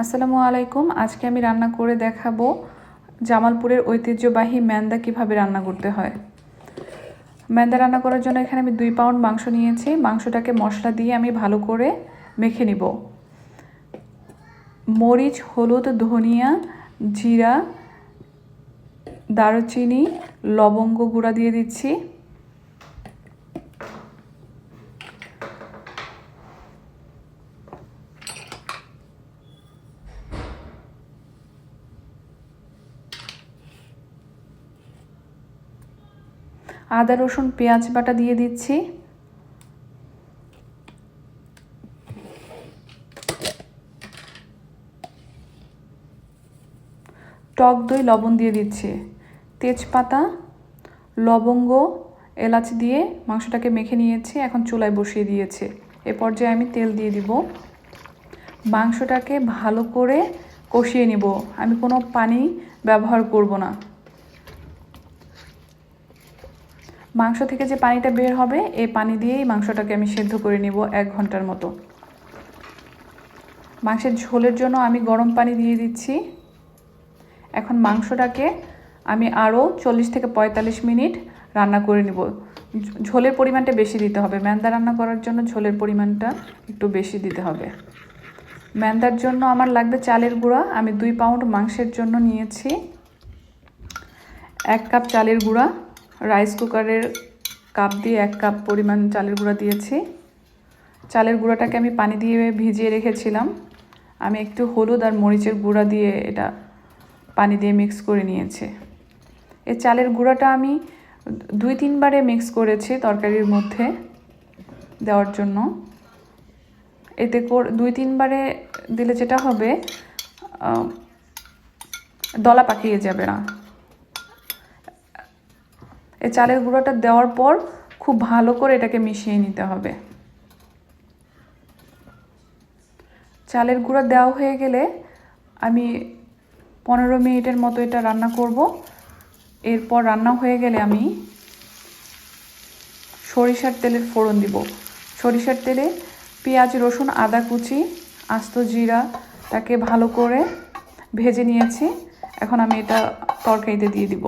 আসসালামু আলাইকুম। আজকে আমি রান্না করে দেখাবো জামালপুরের ঐতিহ্যবাহী ম্যান্দা কীভাবে রান্না করতে হয়। ম্যান্দা রান্না করার জন্য এখানে আমি দুই পাউন্ড মাংস নিয়েছি। মাংসটাকে মশলা দিয়ে আমি ভালো করে মেখে নিব। মরিচ, হলুদ, ধনিয়া, জিরা, দারুচিনি, লবঙ্গ গুঁড়া দিয়ে দিচ্ছি। আদা, রসুন, পেঁয়াজ বাটা দিয়ে দিচ্ছি। টক দই, লবণ দিয়ে দিচ্ছি। তেজপাতা, লবঙ্গ, এলাচ দিয়ে মাংসটাকে মেখে নিয়েছি, এখন চুলায় বসিয়ে দিয়েছি। এ পর্যায়ে আমি তেল দিয়ে দিব। মাংসটাকে ভালো করে কষিয়ে নিব। আমি কোনো পানি ব্যবহার করব না। মাংস থেকে যে পানিটা বের হবে, এই পানি দিয়েই মাংসটাকে আমি সেদ্ধ করে নিব এক ঘণ্টার মতো। মাংসের ঝোলের জন্য আমি গরম পানি দিয়ে দিচ্ছি। এখন মাংসটাকে আমি আরও চল্লিশ থেকে পঁয়তাল্লিশ মিনিট রান্না করে নিব। ঝোলের পরিমাণটা বেশি দিতে হবে। ম্যান্দা রান্না করার জন্য ঝোলের পরিমাণটা একটু বেশি দিতে হবে। ম্যান্দার জন্য আমার লাগবে চালের গুঁড়া। আমি দুই পাউন্ড মাংসের জন্য নিয়েছি। এক কাপ চালের গুঁড়া। রাইস কুকারের কাপ দিয়ে এক কাপ পরিমাণ চালের গুঁড়া দিয়েছি। চালের গুঁড়াটাকে আমি পানি দিয়ে ভিজিয়ে রেখেছিলাম। আমি একটু হলুদ আর মরিচের গুঁড়া দিয়ে এটা পানি দিয়ে মিক্স করে নিয়েছি। এই চালের গুঁড়াটা আমি দুই তিনবারে মিক্স করেছি তরকারির মধ্যে দেওয়ার জন্য। এতে দুই তিনবারে দিলে যেটা হবে দলা পাকিয়ে যাবে না। এই চালের গুঁড়োটা দেওয়ার পর খুব ভালো করে এটাকে মিশিয়ে নিতে হবে। চালের গুঁড়া দেওয়া হয়ে গেলে আমি পনেরো মিনিটের মতো এটা রান্না করব। এরপর রান্না হয়ে গেলে আমি সরিষার তেলের ফোড়ন দিব। সরিষার তেলে পেঁয়াজ, রসুন, আদা কুচি, আস্ত জিরা তাকে ভালো করে ভেজে নিয়েছি। এখন আমি এটা তরকারিতে দিয়ে দিব।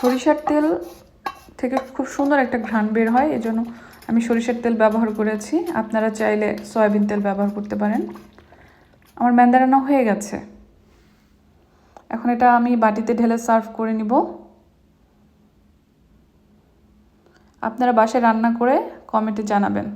সরিষার তেল থেকে খুব সুন্দর একটা ঘ্রাণ বের হয়, এজন্য আমি সরিষার তেল ব্যবহার করেছি। আপনারা চাইলে সয়াবিন তেল ব্যবহার করতে পারেন। আমার ম্যান্দা রান্না হয়ে গেছে। এখন এটা আমি বাটিতে ঢেলে সার্ভ করে নিব। আপনারা বাসায় রান্না করে কমেন্টে জানাবেন।